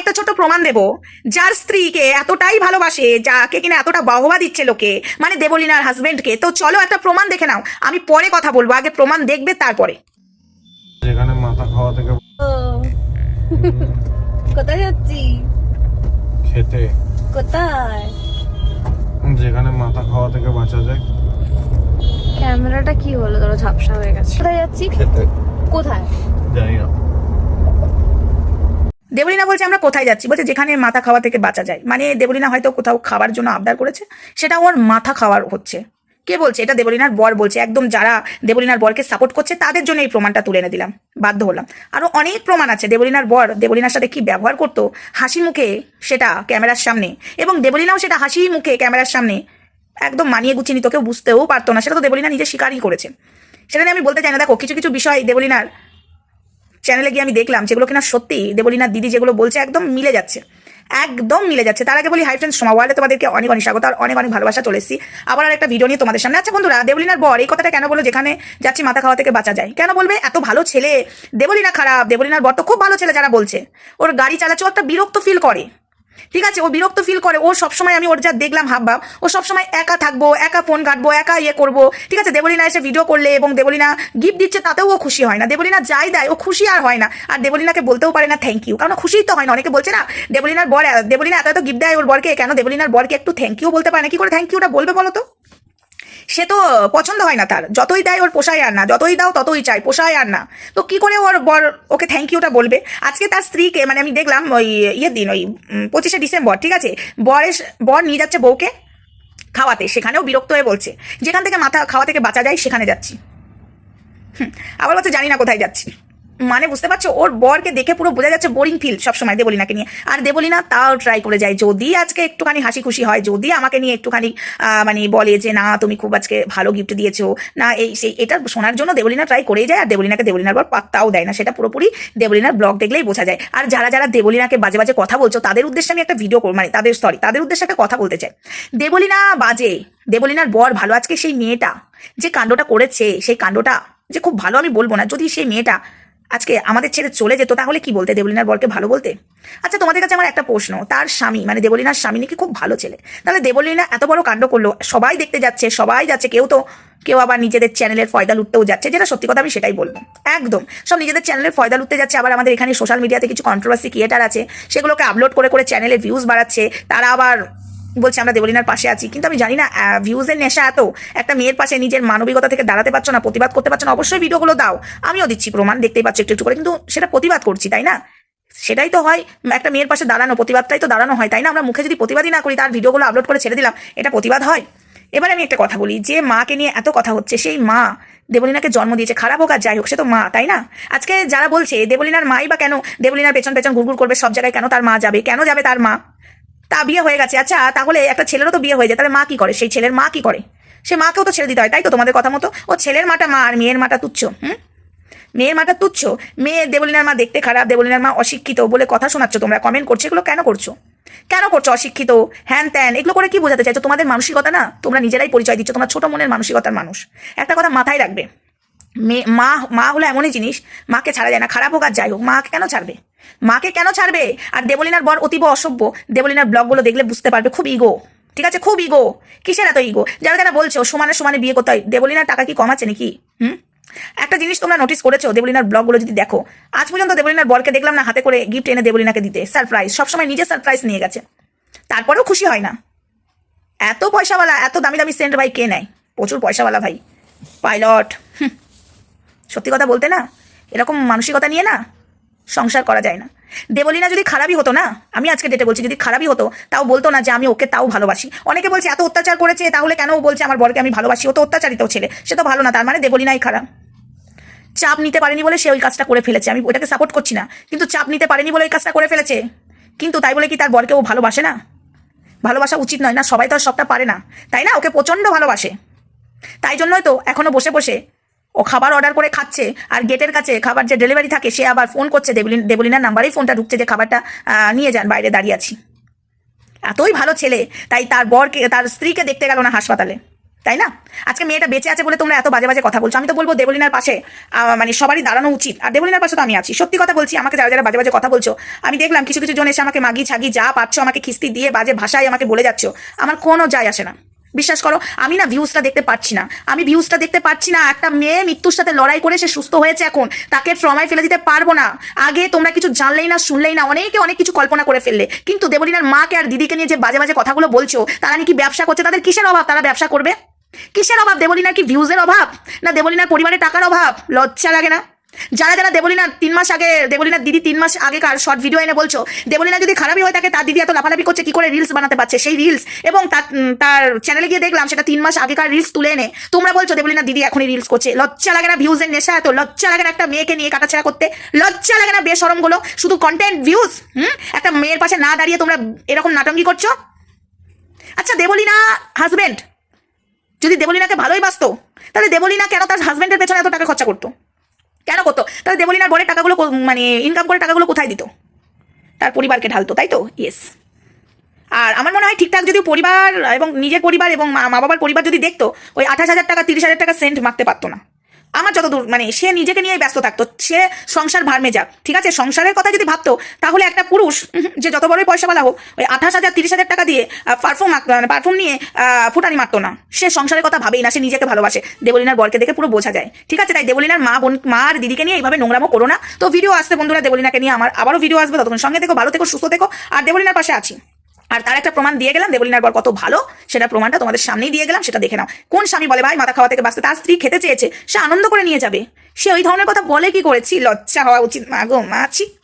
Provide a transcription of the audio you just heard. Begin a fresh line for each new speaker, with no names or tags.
একটা ছোট প্রমাণ দেব। যার স্ত্রীকে এতটাই ভালোবাসে যাকে কিনা এতটা বাহবা দিচ্ছে লোকে মানে দেবলিনার হাজবেন্ডকে তো চলো একটা প্রমাণ দেখে নাও। আমি পরে কথা বলব আগে প্রমাণ দেখবে তারপরে।
যেখানে মাথা খাওয়া থেকে
কোথায় যাচ্ছি?
খেতে।
কোথায়?
যেখানে মাথা খাওয়া থেকে বাঁচা যায়।
ক্যামেরাটা কি হলো? ধরো ঝাপসা হয়ে গেছে। কোথায় যাচ্ছি?
খেতে।
কোথায়?
জানি না।
দেবলিনা বলছে, আমরা কোথায় যাচ্ছি? বলছে, যেখানে মাথা খাওয়া থেকে বাঁচা যায়। মানে দেবলিনা হয়তো কোথাও খাবার জন্য আবদার করেছে, সেটা ওর মাথা খাওয়ার হচ্ছে। কে বলছে? এটা দেবলিনার বর বলছে। একদম যারা দেবলিনার বরকে সাপোর্ট করছে, তাদের জন্য এই প্রমাণটা তুলে এনে দিলাম, বাধ্য হলাম। আরও অনেক প্রমাণ আছে, দেবলিনার বর দেবলিনার সাথে কি ব্যবহার করতো হাসি মুখে সেটা ক্যামেরার সামনে, এবং দেবলিনাও সেটা হাসি মুখে ক্যামেরার সামনে একদম মানিয়ে গুছিয়ে নিত, কেউ বুঝতেও পারতো না। সেটা তো দেবলিনা নিজে স্বীকারই করেছে। সেটা নিয়ে আমি বলতে চাই না, দেখো, কিছু কিছু বিষয় দেবলিনার চ্যানেলে গিয়ে আমি দেখলাম যেগুলো কিনা সত্যি দেবলীনা দিদি যেগুলো বলছে একদম মিলে যাচ্ছে। একদম মিলে যাচ্ছে। তার আগে বলি হাই ফ্রেন্ডস সময় ওয়ার্ল্ডে তোমাদেরকে অনেক অনেক স্বাগত আর অনেক অনেক ভালোবাসা চলে এসেছি। আবার আর একটা ভিডিও নিয়ে তোমাদের সামনে। আচ্ছা বন্ধুরা, দেবলীনার বর এই কথাটা কেন বলো যেখানে যাচ্ছি মাথা খাওয়া থেকে বাঁচা যায়। কেন বলবে? এত ভালো ছেলে। দেবলীনা খারাপ। দেবলিনার বর তো খুব ভালো ছেলে যারা বলছে। ওর গাড়ি চালাচ্ছে একটা বিরক্ত ফিল করে। ঠিক আছে, ও বিরক্ত ফিল করে, ও সবসময় আমি ওর যা দেখলাম, হাবভাব, ও সবসময় একা থাকব, একা ফোন কাটবো একা ইয়ে করব। ঠিক আছে, দেবলিনা এসে ভিডিও করলে এবং দেবলিনা গিফট দিচ্ছে, তাতেও ও খুশি হয় না। দেবলিনা যাই দেয়, ও খুশি আর হয় না। আর দেবলিনাকে বলতেও পারে না থ্যাংক ইউ কারণ খুশিই তো হয় না। অনেকে বলছে না, দেবলিনার বর, দেবলিনা এত এত গিফট দেয় ওর বরকে, কেন দেবলিনার বরকে একটু থ্যাংক ইউ বলতে পারে না? কি করে থ্যাংক ইউটা বলবে বলো তো? সে তো পছন্দ হয় না তার। যতই দেয় ওর পোষায় আর না, যতই দাও ততই চাই পোষায় আর না। তো কি করে ওর বর ওকে থ্যাংক ইউটা বলবে? আজকে তার স্ত্রীকে মানে আমি দেখলাম ওই ইয়ের দিন, ওই পঁচিশে ডিসেম্বর, ঠিক আছে? বরের বর নিয়ে যাচ্ছে বউকে খাওয়াতে, সেখানেও বিরক্ত হয়ে বলছে, যেখান থেকে মাথা খাওয়া থেকে বাঁচা যায়, সেখানে যাচ্ছি। আবার বলছে, জানি না কোথায় যাচ্ছি। মানে বুঝতে পারছ? ওর বরকে দেখে পুরো বোঝা যাচ্ছে বোরিং ফিল সবসময় দেবলিনাকে নিয়ে। আর দেবলিনা তাও ট্রাই করে যায়। যদি আজকে একটুখানি হাসি খুশি হয়, যদি আমাকে নিয়ে একটুখানি মানে বলে যে, না, তুমি খুব আজকে ভালো গিফট দিয়েছ, না, এই সেই, এটা শোনার জন্য দেবলিনা ট্রাই করেই যায়। আর দেবলিনাকে দেবলিনার বর পাত্তাও দেয় না। সেটা পুরোপুরি দেবলিনার ব্লগ দেখলেই বোঝা যায়। আর যারা যারা দেবলিনাকে বাজে বাজে কথা বলছো, তাদের উদ্দেশ্যে আমি একটা ভিডিও মানে তাদের সরি তাদের উদ্দেশ্যে একটা কথা বলতে চাই। দেবলিনা বাজে। দেবলিনার বর ভালো আজকে সেই মেয়েটা, যে কাণ্ডটা করেছে, সেই কাণ্ডটা, যে খুব ভালো আমি বলব না, যদি সেই মেয়েটা আজকে আমাদের ছেড়ে চলে যেত, তাহলে কি বলতে দেবলিনার বরকে ভালো বলতে? আচ্ছা তোমাদের কাছে আমার একটা প্রশ্ন। তার স্বামী মানে দেবলিনার স্বামী নাকি খুব ভালো ছেলে। তাহলে দেবলিনা এত বড় কাণ্ড করল, সবাই দেখতে যাচ্ছে, সবাই যাচ্ছে, কেউ তো, কেউ আবার নিজেদের চ্যানেলের ফয়দা লুটতেও যাচ্ছে, যেটা সত্যি কথা আমি সেটাই বলব। একদম, সব নিজেদের চ্যানেলের ফয়দা লুটতে যাচ্ছে, আবার আমাদের এখানে সোশ্যাল মিডিয়াতে কিছু কন্ট্রোভার্সি ক্রিয়েটার আছে, সেগুলোকে আপলোড করে করে চ্যানেলের ভিউজ বাড়াচ্ছে, তারা আবার বলছে, আমরা দেবলিনার পাশে আছি। কিন্তু আমি জানি না ভিউজের নেশা এত। একটা মেয়ের পাশে নিজের মানবিকতা থেকে দাঁড়াতে পারছ না, প্রতিবাদ করতে পারছ না, অবশ্যই ভিডিওগুলো দাও। আমিও দিচ্ছি প্রমাণ, দেখতেই পাচ্ছি একটু একটু করে। কিন্তু সেটা প্রতিবাদ করছি, তাই না? সেটাই তো হয়, একটা মেয়ের পাশে দাঁড়ানো, প্রতিবাদটাই তো দাঁড়ানো হয়, তাই না? আমরা মুখে যদি প্রতিবাদই না করি, তার ভিডিওগুলো আপলোড করে ছেড়ে দিলাম, এটা প্রতিবাদ হয়? এবার আমি একটা কথা বলি, যে মাকে নিয়ে এত কথা হচ্ছে, সেই মা দেবলিনাকে জন্ম দিয়েছে, খারাপ হোক আর যাই হোক, সে তো মা, তাই না? আজকে যারা বলছে, দেবলিনার মাই বা কেন, দেবলিনার পেছন পেছন ঘুরঘুর করবে, সব জায়গায় কেন তার মা যাবে? কেন যাবে তার মা? তা বিয়ে হয়ে গেছে। আচ্ছা তাহলে একটা ছেলেরও তো বিয়ে হয়ে যায়। তাহলে মা কি করে? সেই ছেলের মা কি করে? সে মাকেও তো ছেড়ে দিতে হয়, তাই তো তোমাদের কথা মতো? ও ছেলের মাটা মা আর মেয়ের মাটা তুচ্ছ, হুম? মেয়ের মাটা তুচ্ছ। মেয়ে দেবলিনার মা দেখতে খারাপ, দেবলিনার মা অশিক্ষিত বলে কথা শোনাচ্ছ তোমরা। কমেন্ট করছ, এগুলো কেন করছ? কেন করছ অশিক্ষিত? হ্যান ত্যান, এগুলো করে কি বোঝাতে চাইছো? তোমাদের মানসিকতা না? তোমরা নিজেরাই পরিচয় দিচ্ছ, তোমরা ছোট মনের মানসিকতার মানুষ। একটা কথা মাথায় রাখবে। মেয়ে মা মা হলো এমনই জিনিস, মাকে ছাড়া যায় না। খারাপ হোক আর যাই হোক, মাকে কেন ছাড়বে? মাকে কেন ছাড়বে? আর দেবলিনার বর অতীব অসভ্য। দেবলিনার ব্লগগুলো দেখলে বুঝতে পারবে খুব ইগো ঠিক আছে? খুব ইগো কিসের এত ইগো যারা যারা বলছো, সমানে সমানে বিয়ে করতে হয়, দেবলিনার টাকা কি কমাচ্ছে নাকি? হুম? একটা জিনিস তোমরা নোটিস করেছ, দেবলিনার ব্লগগুলো যদি দেখো, আজ পর্যন্ত দেবলিনার বরকে দেখলাম না হাতে করে গিফট এনে দেবলিনাকে দিতে। সারপ্রাইজ সবসময় নিজে সারপ্রাইজ নিয়ে গেছে। তারপরেও খুশি হয় না। এত পয়সাওয়ালা, এত দামি দামি সেন্ট ভাই কে নেয়? প্রচুর পয়সাওয়ালা ভাই। পাইলট সত্যি কথা বলতে না, এরকম মানসিকতা নিয়ে না সংসার করা যায় না। দেবলিনা যদি খারাপই হতো না? আমি আজকে ডেটে বলছি, যদি খারাপই হতো, তাও বলতো না যে আমি ওকে তাও ভালোবাসি। অনেকে বলছে, এত অত্যাচার করেছে, তাহলে কেন বলছে আমার বরকে আমি ভালোবাসি? ও তো অত্যাচারিত ছেলে, সে তো ভালো না, তার মানে দেবলিনাই খারাপ। চাপ নিতে পারেনি বলে সে ওই কাজটা করে ফেলেছে। আমি ওটাকে সাপোর্ট করছি না, কিন্তু চাপ নিতে পারেনি বলে ওই কাজটা করে ফেলেছে। কিন্তু তাই বলে কি তার বরকে ও ভালোবাসে না? ভালোবাসা উচিত নয় না, সবাই তো আর সবটা পারে না। তাই না? ওকে প্রচণ্ড ভালোবাসে। তাই জন্যই তো এখনও বসে বসে ও খাবার অর্ডার করে খাচ্ছে আর গেটের কাছে খাবার যে ডেলিভারি থাকে, সে আবার ফোন করছে দেবলিন দেবলিনার নাম্বারেই ফোনটা ঢুকছে যে খাবারটা নিয়ে যান, বাইরে দাঁড়িয়ে আছি। এতই ভালো ছেলে, তাই তার বরকে, তার স্ত্রীকে দেখতে গেল না হাসপাতালে, তাই না? আজকে মেয়েটা বেঁচে আছে বলে তোমরা এত বাজে বাজে কথা বলছো। আমি তো বলব দেবলিনার পাশে মানে সবারই দাঁড়ানো উচিত। আর দেবলিনার পাশে তো আমি আছি। সত্যি কথা বলছি, আমাকে যারা যারা বাজে বাজে কথা বলছো, আমি দেখলাম কিছু কিছু জন এসে আমাকে মাগি ছাগি যা পাচ্ছ, আমাকে খিস্তি দিয়ে বাজে ভাষায় আমাকে বলে যাচ্ছ। আমার কোনো যায় আসে না। বিশ্বাস করো, আমি না ভিউজটা দেখতে পাচ্ছি না। আমি ভিউজটা দেখতে পাচ্ছি না, একটা মেয়ে মৃত্যুর সাথে লড়াই করে সে সুস্থ হয়েছে এখন। তাকে ট্রমায় ফেলে দিতে পারব না। আগে তোমরা কিছু জানলেই না, শুনলেই না, অনেকে অনেক কিছু কল্পনা করে ফেললে। কিন্তু দেবলিনার মাকে আর দিদিকে নিয়ে যে বাজে বাজে কথাগুলো বলছো, তারা নাকি ব্যবসা করছে, তাদের কিসের অভাব তারা ব্যবসা করবে? কিসের অভাব? দেবলিনার কি ভিউজের অভাব? না দেবলিনার পরিবারের টাকার অভাব? লজ্জা লাগে না? যারা যারা দেবলিনার তিন মাস আগে, দেবলিনার দিদি তিন মাস আগেকার শর্ট ভিডিও এনে বলছো, দেবলিনা যদি খারাপই হয়ে থাকে, তার দিদি এত লাফালাফি করছে, কি করে রিলস বানাতে পারছে? সেই রিলস এবং তার তার চ্যানেলে গিয়ে দেখলাম সেটা তিন মাস আগেকার রিলস তুলে এনে, তোমরা বলছো দেবলিনা দিদি এখনই রিলস করছে। লজ্জা লাগে না ভিউজের নেশা এত, লজ্জা লাগে না একটা মেয়েকে নিয়ে কাটাছেড়া করতে, লজ্জা লাগে না বেসরমগুলো, শুধু কন্টেন্ট ভিউজ হুম? একটা মেয়ের পাশে না দাঁড়িয়ে তোমরা এরকম নাটঙ্গি করছ? আচ্ছা দেবলিনা হাজবেন্ড যদি দেবলিনাকে ভালোই বাসতো, তাহলে দেবলিনা কেন তার হাজবেন্ডের পেছনে এত টাকা খরচা করতো? কেন করতো? তাহলে দেবলিনার বরের টাকাগুলো মানে ইনকাম করে টাকাগুলো কোথায় দিত? তার পরিবারকে ঢালতো, তাই তো? ইয়েস আর আমার মনে হয় ঠিকঠাক যদি পরিবার এবং নিজের পরিবার এবং মা মা বাবার পরিবার যদি দেখতো, ওই আঠাশ হাজার টাকা, তিরিশ হাজার টাকা সেন্ট মারতে পারতো না। আমার যতদূর মানে সে নিজেকে নিয়েই ব্যস্ত থাকতো, সে সংসার ভারমে যাক ঠিক আছে? সংসারের কথা যদি ভাবতো, তাহলে একটা পুরুষ যে যত বড়ই পয়সাওয়ালা হোক, ওই আঠাশ হাজার, তিরিশ হাজার টাকা দিয়ে পারফর্ম পারফর্ম নিয়ে ফুটানি মারতো না। সে সংসারের কথা ভাবেই না, সে নিজেকে ভালোবাসে। দেবলিনার বরকে দেখে পুরো বোঝা যায়। ঠিক আছে? তাই দেবলিনার মা, বোন, মা আর দিদিকে নিয়ে এইভাবে নোংরামো করো না। তো ভিডিও আসতে বন্ধুরা, দেবলিনাকে নিয়ে আমার আবারও ভিডিও আসবে। ততক্ষণ সঙ্গে দেখো ভালো থেকো, সুস্থ থেকো। আর দেবলিনার পাশে আছি। আর তার একটা প্রমাণ দিয়ে গেলাম দেবলিনার বর কত ভালো, সেটা প্রমাণটা তোমাদের সামনেই দিয়ে গেলাম, সেটা দেখে নাও। কোন স্বামী বলে, ভাই, মাথা খাওয়া থেকে বাঁচতে তার স্ত্রী খেতে চেয়েছে, সে আনন্দ করে নিয়ে যাবে। সে ওই ধরনের কথা বলে কি করেছি? লজ্জা হওয়া উচিত মাগো মাছি